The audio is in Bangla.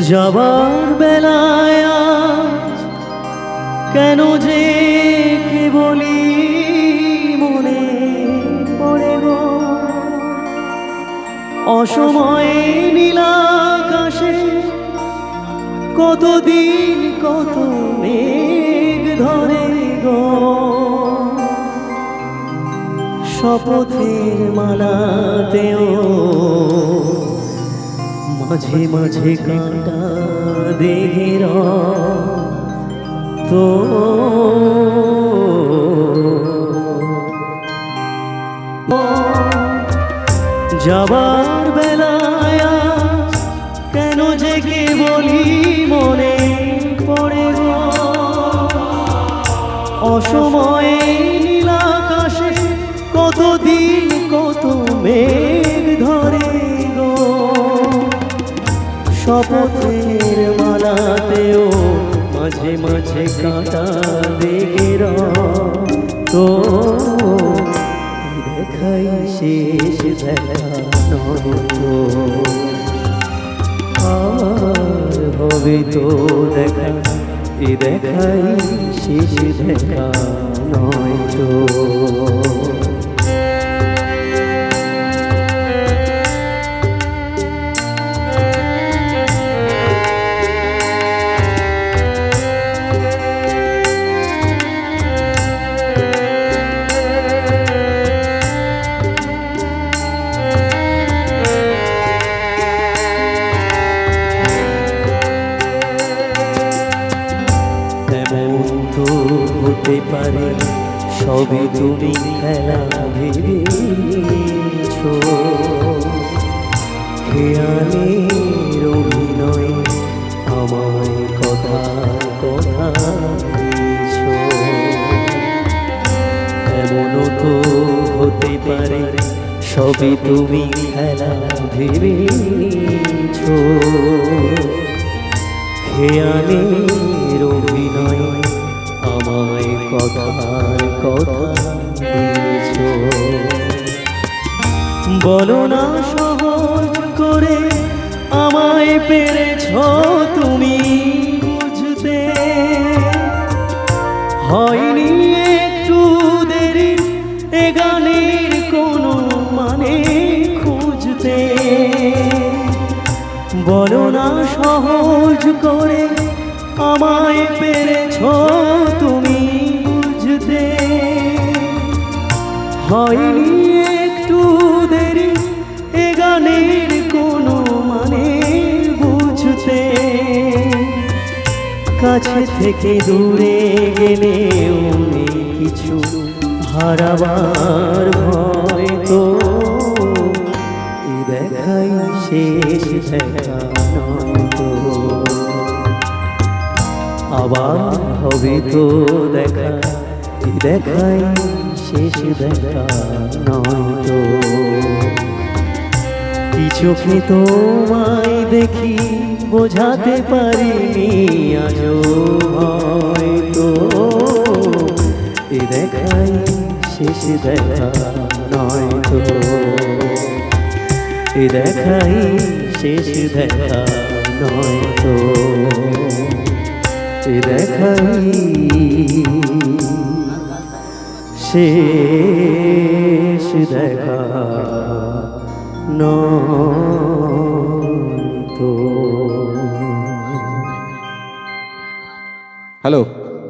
যাবার বেলায় কেন যে কি বলি মনে পড়ে গো? অসময়ে নীলাকাশে কতদিন কত মেঘ ধরে গো? শপথের মালাতেও মাঝে মাঝে কাঁটা দেহের তো যাবার বেলায় কেন যে কে বলি মনে পড়ে গো? অসময়ে শপথের মালাতেও মাঝে মাঝে কাটা দেগের তো দেখাই শেষ দেখা হবে তো দেখা দেখাই শেষ দেখা নয় তো হতে পারে সবই তুমি খেলা ভেবেছ। খেয়ালের অভিনয় আমায় কথা কথা এমনও তো হতে পারে সবই তুমি খেলা ভেবেছ। খেয়ালের অভিনয় কথার কথা বলো না সহজ করে আমায় পেরেছ তুমি বুঝতে। হয়নি একটু দেরি এ কোনো মানে খুঁজতে। বলো না সহজ করে আমায় হয়নি একটু দেরি, এ গানের কোনো মানে বুঝতে। কাছে থেকে দূরে গেলে নেই কিছু হারাবার ভয় তো। দেখাই শেষ দেখা আবার হবে তো দেখা। দেখাই শেষ দেখা তো। কি চোখে তোমায় দেখি বোঝাতে পারিনি আজও হয়তো এ দেখাই শেষ দেখা নয় তো। এ দেখাই শেষ দেখা নয় তো। এ দেখাই শেষ দেখা তো। হ্যালো।